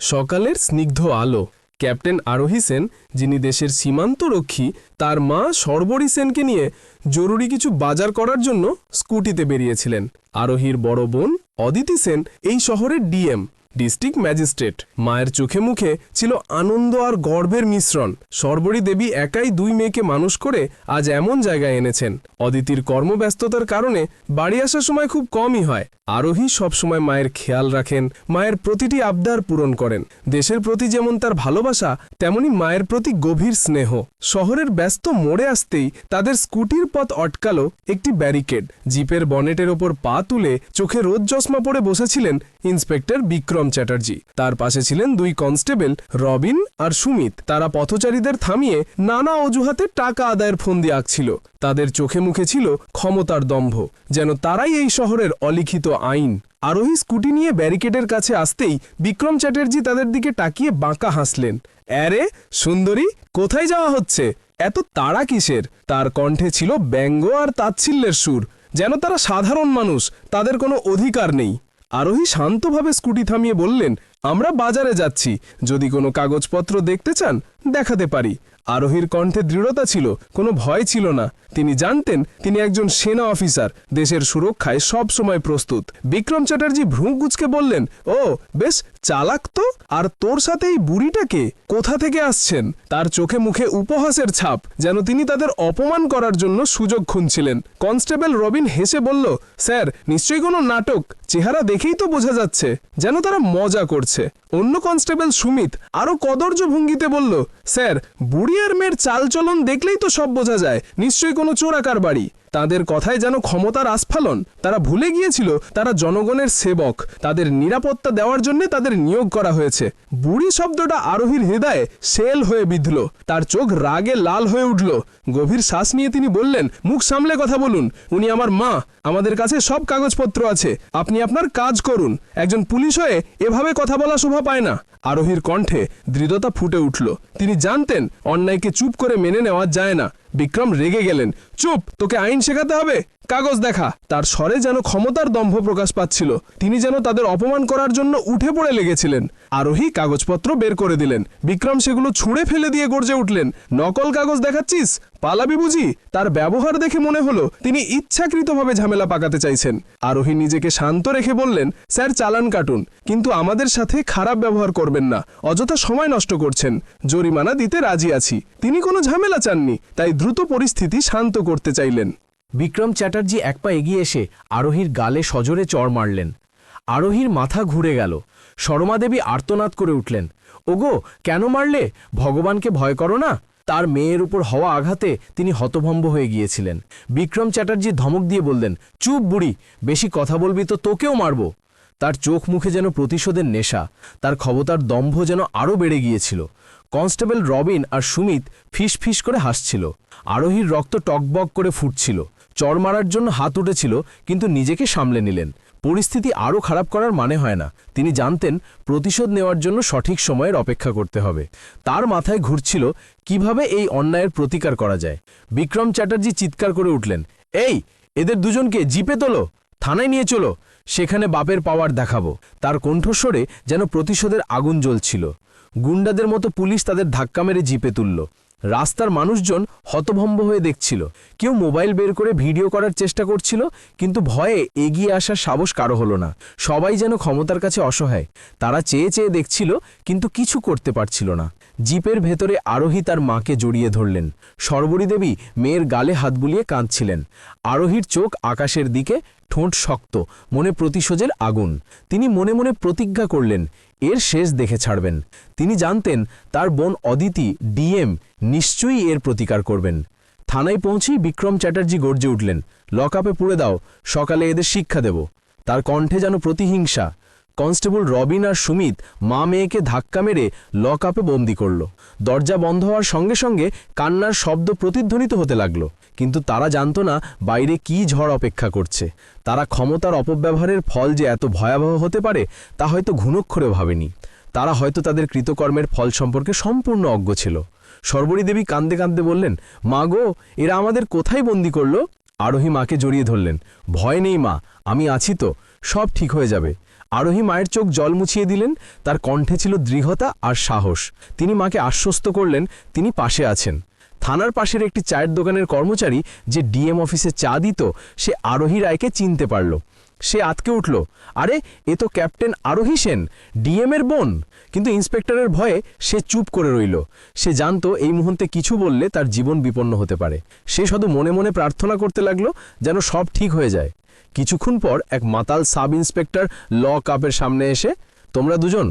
সকালের স্নিগ্ধ আলো। ক্যাপ্টেন আরোহী সেন, যিনি দেশের সীমান্তরক্ষী, তার মা সর্বরী সেনকে নিয়ে জরুরি কিছু বাজার করার জন্য স্কুটিতে বেরিয়েছিলেন। আরোহীর বড় বোন অদিতি সেন এই শহরের ডিএম। District magistrate. মায়ের চোখে মুখে ছিল আনন্দ আর গর্বের মিশ্রণ। সর্বরী দেবী একাই দুই মেয়েকে মানুষ করে আজ এমন জায়গায় এনেছেন। অদিতির কর্মব্যস্ততার কারণে বাড়ি আসার সময় খুব কমই হয়। আরোহী সবসময় মায়ের খেয়াল রাখেন, মায়ের প্রতিটি আবদার পূরণ করেন। দেশের প্রতি যেমন তার ভালোবাসা, তেমনি মায়ের প্রতি গভীর স্নেহ। শহরের ব্যস্ত মোড়ে আসতেই তাদের স্কুটির পথ অটকালো একটি ব্যারিকেড। জিপের বনেটের ওপর পা তুলে চোখে রোদ চশমা পরে বসেছিলেন ইন্সপেক্টর বিক্রম চ্যাটার্জি। তার পাশে ছিলেন দুই কনস্টেবল, রবিন আর সুমিত। তারা পথচারীদের থামিয়ে নানা অজুহাতে টাকা আদায়ের ফন্দি আঁকছিল। তাদের চোখে মুখে ছিল ক্ষমতার দম্ভ। যেন তারাই এই শহরের অলিখিত আইন। আরোহী স্কুটি নিয়ে ব্যারিকেডের কাছে আসতেই বিক্রম চ্যাটার্জি তাদের দিকে তাকিয়ে বাঁকা হাসলেন। অ্যারে, সুন্দরী, কোথায় যাওয়া হচ্ছে? এত তাড়া কিসের? তার কণ্ঠে ছিল ব্যঙ্গ আর তাচ্ছিল্যের সুর। যেন তারা সাধারণ মানুষ, তাদের কোনো অধিকার নেই। আরোহী শান্তভাবে স্কুটি থামিয়ে বললেন, আমরা বাজারে যাচ্ছি। যদি কোনো কাগজপত্র দেখতে চান, দেখাতে পারি। আরোহীর কণ্ঠে দৃঢ়তা ছিল, কোনো ভয় ছিল না। তিনি জানতেন, তিনি একজন সেনা অফিসার, দেশের সুরক্ষায় সব সময় প্রস্তুত। বিক্রম চ্যাটার্জি ভ্রু কুচকে বললেন, ও, বেশ চালাক তো? আর তোর সাথে এই বুড়িটাকে কোথা থেকে আসছেন? তার চোখে মুখে উপহাসের ছাপ, যেন তিনি তাদের অপমান করার জন্য সুযোগ খুঁজছিলেন। কনস্টেবল রবিন হেসে বলল, স্যার, নিশ্চয়ই কোনো নাটক? চেহারা দেখেই তো বোঝা যাচ্ছে, যেন তারা মজা করছে। অন্য কনস্টেবল সুমিত আরও কদর্য ভঙ্গিতে বলল, স্যার, বুড়ি আর মেয়ের চালচলন দেখলেই তো সব বোঝা যায়, নিশ্চয়ই কোনো চোরাকার বাড়ি তাদের কথায় যেন ক্ষমতার আস্ফালন। তারা ভুলে গিয়েছিল, তারা জনগণের সেবক। তাদের নিরাপত্তা দেওয়ার জন্য তাদের নিয়োগ করা হয়েছে। বুড়ি শব্দটা আরোহীর হৃদয়ে সেল হয়ে বিঁধল। তার চোখ রাগে লাল হয়ে উঠল। গভীর শ্বাস নিয়ে তিনি বললেন, মুখ সামলে কথা বলুন। উনি আমার মা। আমাদের কাছে সব কাগজপত্র আছে। আপনি আপনার কাজ করুন। একজন পুলিশ হয়ে এভাবে কথা বলা শোভা পায় না। আরোহীর কণ্ঠে দৃঢ়তা ফুটে উঠল। তিনি জানতেন, অন্যায়কে চুপ করে মেনে নেওয়া যায় না। বিক্রম রেগে গেলেন। চুপ! তোকে আইন শেখাতে হবে? কাগজ দেখা! তার স্বরে যেন ক্ষমতার দম্ভ প্রকাশ পাচ্ছিল। তিনি যেন তাদের অপমান করার জন্য উঠে পড়ে লেগেছিলেন। আরোহী কাগজপত্র বের করে দিলেন। বিক্রম সেগুলো ছুঁড়ে ফেলে দিয়ে গর্জে উঠলেন। নকল কাগজ দেখাচ্ছিস? পালাবি বুঝি? তার ব্যবহার দেখে মনে হলো, তিনি ইচ্ছাকৃতভাবে ঝামেলা পাকাতে চাইছেন। আরোহী নিজেকে শান্ত রেখে বললেন, স্যার, চালান কাটুন। কিন্তু আমাদের সাথে খারাপ ব্যবহার করবেন না। অযথা সময় নষ্ট করছেন। জরিমানা দিতে রাজি আছি। তিনি কোনো ঝামেলা চাননি, তাই দ্রুত পরিস্থিতি শান্ত করতে চাইলেন। বিক্রম চ্যাটার্জি এক পা এগিয়ে এসে আরোহীর গালে সজোরে চড় মারলেন। আরোহীর মাথা ঘুরে গেল। শর্মা দেবী আর্তনাদ করে উঠলেন। ওগো, কেন মারলে? ভগবানকে ভয় করো না। তার মেয়ের উপর হওয়া আঘাতে তিনি হতভম্ব হয়ে গিয়েছিলেন। বিক্রম চ্যাটার্জি ধমক দিয়ে বললেন, চুপ বুড়ি, বেশি কথা বলবি তো তোকেও মারব। তার চোখ মুখে যেন প্রতিশোধের নেশা, তার ক্ষমতার দম্ভ যেন আরও বেড়ে গিয়েছিল। কনস্টেবল রবিন আর সুমিত ফিস ফিস করে হাসছিল। আরোহীর রক্ত টকবক করে ফুটছিল। চর মারার জন্য হাত উঠেছিল, কিন্তু নিজেকে সামলে নিলেন। পরিস্থিতি আরও খারাপ করার মানে হয় না। তিনি জানতেন, প্রতিশোধ নেওয়ার জন্য সঠিক সময়ের অপেক্ষা করতে হবে। তার মাথায় ঘুরছিল, কীভাবে এই অন্যায়ের প্রতিকার করা যায়। বিক্রম চ্যাটার্জি চিৎকার করে উঠলেন, এই, এদের দুজনকে জিপে তোলো। থানায় নিয়ে চলো, সেখানে বাপের পাওয়ার দেখাবো। তার কণ্ঠস্বরে যেন প্রতিশোধের আগুন জ্বলছিল। গুন্ডাদের মতো পুলিশ তাদের ধাক্কা মেরে জিপে তুলল। রাস্তার মানুষজন হতভম্ব হয়ে দেখছিল। কেউ মোবাইল বের করে ভিডিও করার চেষ্টা করছিল, কিন্তু ভয়ে এগিয়ে আসার সাহস কারও হলো না। সবাই যেন ক্ষমতার কাছে অসহায়। তারা চেয়ে চেয়ে দেখছিল, কিন্তু কিছু করতে পারছিল না। জিপের ভেতরে আরোহী তার মাকে জড়িয়ে ধরলেন। সর্বরী দেবী মেয়ের গালে হাত বুলিয়ে কাঁদছিলেন। আরোহীর চোখ আকাশের দিকে, ঠোঁট শক্ত, মনে প্রতিশোধের আগুন। তিনি মনে মনে প্রতিজ্ঞা করলেন, এর শেষ দেখে ছাড়বেন। তিনি জানতেন, তার বোন অদিতি, ডিএম, নিশ্চয়ই এর প্রতিকার করবেন। থানায় পৌঁছেই বিক্রম চ্যাটার্জি গর্জে উঠলেন, লকআপে পুড়ে দাও, সকালে এদের শিক্ষা দেব। তার কণ্ঠে যেন প্রতিহিংসা কনস্টেবল রবিন আর সুমিত মা মেয়েকে ধাক্কা মেরে লকআপে বন্দি করল। দরজা বন্ধ হওয়ার সঙ্গে সঙ্গে কান্নার শব্দ প্রতিধ্বনিত হতে লাগল। কিন্তু তারা জানত না বাইরে কী ঝড় অপেক্ষা করছে। তারা ক্ষমতার অপব্যবহারের ফল যে এত ভয়াবহ হতে পারে, তা হয়তো ঘুণক্ষরে ভাবেনি। তারা হয়তো তাদের কৃতকর্মের ফল সম্পর্কে সম্পূর্ণ অজ্ঞ ছিল। সর্বরী দেবী কান্দে কান্দে বললেন, মা গো, এরা আমাদের কোথায় বন্দি করল? আরোহী মাকে জড়িয়ে ধরলেন, ভয় নেই মা, আমি আছি তো, সব ঠিক হয়ে যাবে। আরোহী মায়ের চোখ জল মুছিয়ে দিলেন, তার কণ্ঠে ছিল দৃঢ়তা আর সাহস। তিনি মাকে আশ্বস্ত করলেন, তিনি পাশে আছেন। থানার পাশের একটি চায়ের দোকানের কর্মচারী যে ডিএম অফিসে চা দিত, সে আরোহী রায়কে চিনতে পারল। সে আতকে উঠল, আরে, এ তো ক্যাপ্টেন আরোহী সেন ডিএমের বোন। কিন্তু ইন্সপেক্টরের ভয়ে সে চুপ করে রইল। সে জানতো এই মুহূর্তে কিছু বললে তার জীবন বিপন্ন হতে পারে। সে শুধু মনে মনে প্রার্থনা করতে লাগল, যেন সব ঠিক হয়ে যায়। কিছুক্ষণ পর এক মাতাল সাব ইন্সপেক্টর ল কাপের সামনে এসে, তোমরা দুজন,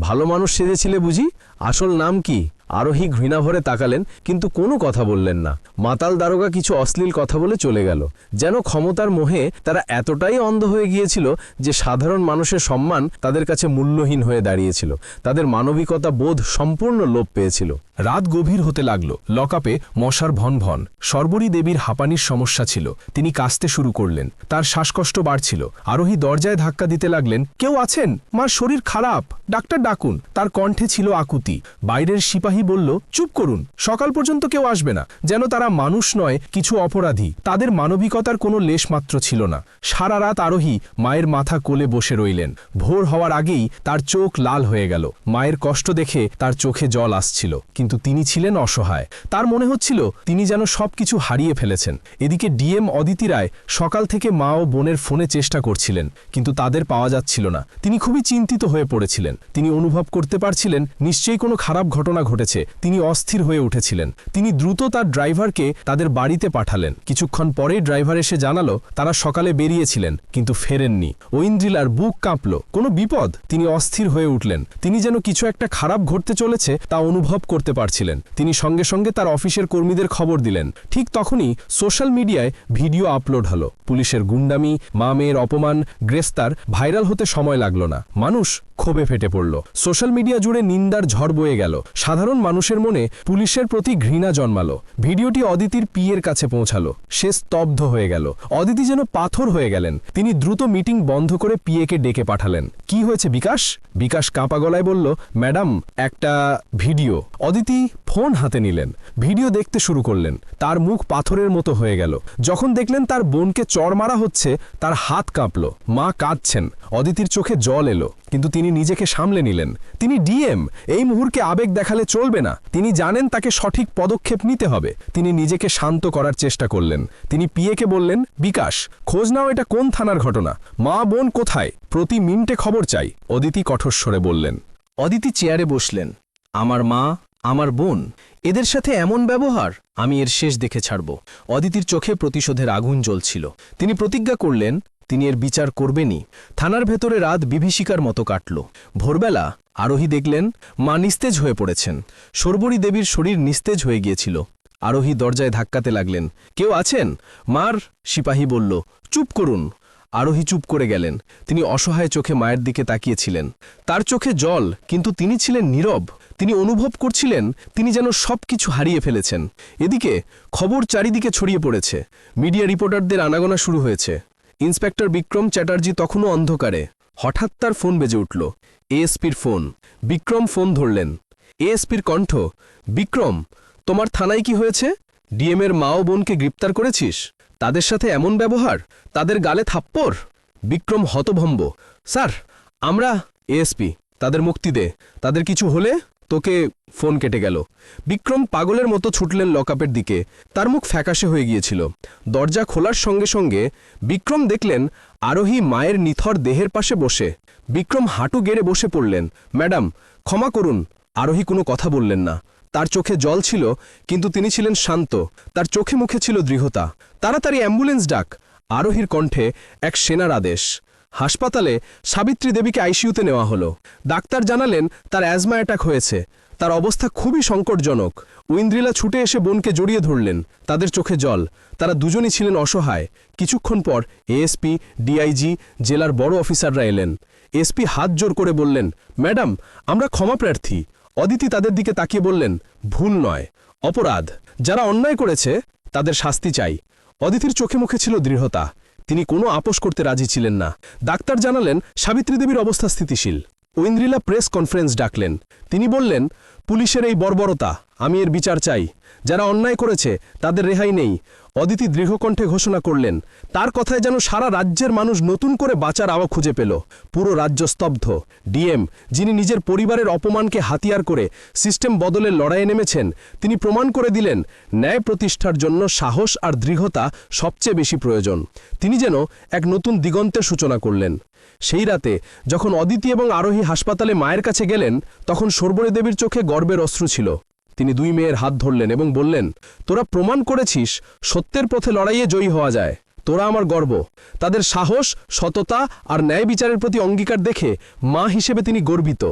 ভালো মানুষ সেজেছিলে বুঝি? আসল নাম কি? আরোহী ঘৃণাভরে তাকালেন, কিন্তু কোনো কথা বললেন না। মাতাল দারোগা কিছু অশ্লীল কথা বলে চলে গেল। যেন ক্ষমতার মোহে তারা এতটাই অন্ধ হয়ে গিয়েছিল যে সাধারণ মানুষের সম্মান তাদের কাছে মূল্যহীন হয়ে দাঁড়িয়েছিল। তাদের মানবিকতা বোধ সম্পূর্ণ লোপ পেয়েছিল। রাত গভীর হতে লাগল। লকআপে মশার ভন ভন। সর্বরী দেবীর হাঁপানির সমস্যা ছিল। তিনি কাশতে শুরু করলেন। তার শ্বাসকষ্ট বাড়ছিল। আরোহী দরজায় ধাক্কা দিতে লাগলেন, কেউ আছেন? মার শরীর খারাপ। ডাক্তার ডাকুন। তার কণ্ঠে ছিল আকুতি। বাইরের সিপাহী বলল, চুপ করুন। সকাল পর্যন্ত কেউ আসবে না। যেন তারা মানুষ নয়, কিছু অপরাধী। তাদের মানবিকতার কোনো লেশমাত্র ছিল না। সারা রাত আরোহী মায়ের মাথা কোলে বসে রইলেন। ভোর হওয়ার আগেই তার চোখ লাল হয়ে গেল। মায়ের কষ্ট দেখে তার চোখে জল আসছিল। কিন্তু তিনি ছিলেন অসহায়। তার মনে হচ্ছিল তিনি যেন সবকিছু হারিয়ে ফেলেছেন। এদিকে ডিএম অদিতি রায় সকাল থেকে মা ও বোনের ফোনে চেষ্টা করছিলেন, কিন্তু তাদের পাওয়া যাচ্ছিল না। তিনি খুবই চিন্তিত হয়ে পড়েছিলেন। তিনি অনুভব করতে পারছিলেন, নিশ্চয়ই কোনো খারাপ ঘটনা ঘটেছে। তিনি অস্থির হয়ে উঠেছিলেন। তিনি দ্রুত তার ড্রাইভারকে তাদের বাড়িতে পাঠালেন। কিছুক্ষণ পরেই ড্রাইভার এসে জানালো, তারা সকালে বেরিয়েছিলেন, কিন্তু ফেরেননি। ঐন্দ্রিলার বুক কাঁপল। কোনো বিপদ? তিনি অস্থির হয়ে উঠলেন। তিনি যেন কিছু একটা খারাপ ঘটতে চলেছে, তা অনুভব করতে পারছিলেন। তিনি সঙ্গে সঙ্গে তার অফিসের কর্মীদের খবর দিলেন। ঠিক তখনই সোশ্যাল মিডিয়ায় ভিডিও আপলোড হলো। পুলিশের গুন্ডামি, মা মেয়ের অপমান গ্রেস্তার ভাইরাল হতে সময় লাগল না। মানুষ ক্ষোভে ফেটে পড়ল। সোশ্যাল মিডিয়া জুড়ে নিন্দার ঝড় বয়ে গেল। সাধারণ মানুষের মনে পুলিশের প্রতি ঘৃণা জন্মালো। ভিডিওটি অদিতির পিয়ের কাছে পৌঁছালো। সে স্তব্ধ হয়ে গেল। অদিতি যেন পাথর হয়ে গেলেন। তিনি দ্রুত মিটিং বন্ধ করে পিয়েকে ডেকে পাঠালেন। কি হয়েছে বিকাশ? বিকাশ কাঁপা গলায় বলল, ম্যাডাম, একটা ভিডিও। অদিতি ফোন হাতে নিলেন, ভিডিও দেখতে শুরু করলেন, তার মুখ পাথরের মতো হয়ে গেল। যখন দেখলেন তার বোনকে চড় মারা হচ্ছে, তার হাত কাঁপল, মা কাঁদছেন, অদিতির চোখে জল এলো, কিন্তু তিনি নিজেকে সামলে নিলেন। তিনি ডিএম, এই মুহূর্তে আবেগ দেখালে চলবে না, তিনি জানেন তাকে সঠিক পদক্ষেপ নিতে হবে, তিনি নিজেকে শান্ত করার চেষ্টা করলেন। তিনি পিএকে বললেন, বিকাশ, খোঁজ নাও এটা কোন থানার ঘটনা, মা বোন কোথায়, প্রতি মিনিটে খবর চাই, অদিতি কঠোরস্বরে বললেন। অদিতি চেয়ারে বসলেন, আমার মা আমার বোন, এদের সাথে এমন ব্যবহার? আমি এর শেষ দেখে ছাড়ব। অদিতির চোখে প্রতিশোধের আগুন জ্বলছিল। তিনি প্রতিজ্ঞা করলেন, তিনি এর বিচার করবেনই। থানার ভেতরে রাত বিভীষিকার মতো কাটল। ভোরবেলা আরোহী দেখলেন, মা নিস্তেজ হয়ে পড়েছেন। সর্বরী দেবীর শরীর নিস্তেজ হয়ে গিয়েছিল। আরোহী দরজায় ধাক্কাতে লাগলেন। কেউ আছেন? মার সিপাহী বলল, চুপ করুন। আরোহী চুপ করে গেলেন। তিনি অসহায় চোখে মায়ের দিকে তাকিয়েছিলেন। তার চোখে জল, কিন্তু তিনি ছিলেন নীরব। তিনি অনুভব করছিলেন, তিনি যেন সবকিছু হারিয়ে ফেলেছেন। এদিকে খবর চারিদিকে ছড়িয়ে পড়েছে। মিডিয়া রিপোর্টারদের আনাগোনা শুরু হয়েছে। ইন্সপেক্টর বিক্রম চ্যাটার্জি তখনও অন্ধকারে। হঠাৎ তার ফোন বেজে উঠল। এএসপির ফোন। বিক্রম ফোন ধরলেন। এএসপির কণ্ঠ, বিক্রম, তোমার থানায় কি হয়েছে? ডিএমের ও বোনকে গ্রেপ্তার করেছিস? তাদের সাথে এমন ব্যবহার? তাদের গালে থাপ্পড়? বিক্রম হতভম্ব। স্যার, আমরা এএসপি তাদের মুক্তি দে। তাদের কিছু হলে তোকে ফোন কেটে গেল। বিক্রম পাগলের মতো ছুটলেন লকআপের দিকে। তার মুখ ফ্যাকাশে হয়ে গিয়েছিল। দরজা খোলার সঙ্গে সঙ্গে বিক্রম দেখলেন আরোহী মায়ের নিথর দেহের পাশে বসে। বিক্রম হাঁটু গেড়ে বসে পড়লেন। ম্যাডাম, ক্ষমা করুন। আরোহী কোনো কথা বললেন না। তার চোখে জল ছিল, কিন্তু তিনি ছিলেন শান্ত। তার চোখে মুখে ছিল দৃঢ়তা। তাড়াতাড়ি অ্যাম্বুলেন্স ডাক। আরোহীর কণ্ঠে এক সেনার আদেশ। হাসপাতালে সাবিত্রী দেবীকে আইসিইউতে নেওয়া হলো। ডাক্তার জানালেন, তার অ্যাজমা অ্যাটাক হয়েছে। তার অবস্থা খুবই সংকটজনক। উইন্দ্রিলা ছুটে এসে বোনকে জড়িয়ে ধরলেন। তাদের চোখে জল। তারা দুজনই ছিলেন অসহায়। কিছুক্ষণ পর এএসপি, ডিআইজি, জেলার বড় অফিসাররা এলেন। এসপি হাত জোর করে বললেন, ম্যাডাম, আমরা ক্ষমাপ্রার্থী অদিতি তাদের দিকে তাকিয়ে বললেন, ভুল নয়। অপরাধ। যারা অন্যায় করেছে, তাদের শাস্তি চাই। অদিতির চোখে মুখে ছিল দৃঢ়তা। তিনি কোনো আপোষ করতে রাজি ছিলেন না। ডাক্তার জানালেন, সাবিত্রী দেবীর অবস্থা স্থিতিশীল। ঐন্দ্রিলা প্রেস কনফারেন্স ডাকলেন। তিনি বললেন, পুলিশের এই বর্বরতা আমি এর বিচার চাই। যারা অন্যায় করেছে, তাদের রেহাই নেই। অদিতি দৃঢ়কণ্ঠে ঘোষণা করলেন, তার কথায় যেন সারা রাজ্যের মানুষ নতুন করে বাঁচার আওয়া খুঁজে পেল। পুরো রাজ্য স্তব্ধ। ডিএম, যিনি নিজের পরিবারের অপমানকে হাতিয়ার করে সিস্টেম বদলের লড়াইয়ে নেমেছেন, তিনি প্রমাণ করে দিলেন, ন্যায় প্রতিষ্ঠার জন্য সাহস আর দৃঢ়তা সবচেয়ে বেশি প্রয়োজন। তিনি যেন এক নতুন দিগন্তের সূচনা করলেন। সেই রাতে, যখন অদিতি এবং আরোহী হাসপাতালে মায়ের কাছে গেলেন, তখন সর্বরী দেবীর চোখে গর্বের অশ্রু ছিল। তিনি দুই মেয়ের হাত ধরলেন এবং বললেন, তোরা প্রমাণ করেছিস, সত্যের পথে লড়াইয়ে জয়ী হওয়া যায়। তোরা আমার গর্ব। তাদের সাহস, সততা আর ন্যায় বিচারের প্রতি অঙ্গীকার দেখে মা হিসেবে তিনি গর্বিত।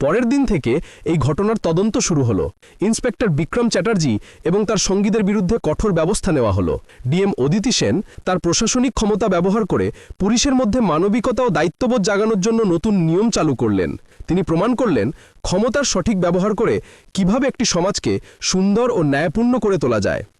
পরের দিন থেকে এই ঘটনার তদন্ত শুরু হলো। ইন্সপেক্টর বিক্রম চ্যাটার্জি এবং তার সঙ্গীদের বিরুদ্ধে কঠোর ব্যবস্থা নেওয়া হলো। ডিএম অদিতি সেন তার প্রশাসনিক ক্ষমতা ব্যবহার করে পুলিশের মধ্যে মানবিকতা ও দায়িত্ববোধ জাগানোর জন্য নতুন নিয়ম চালু করলেন। তিনি প্রমাণ করলেন ক্ষমতার সঠিক ব্যবহার করে কীভাবে একটি সমাজকে সুন্দর ও ন্যায়পূর্ণ করে তোলা যায়।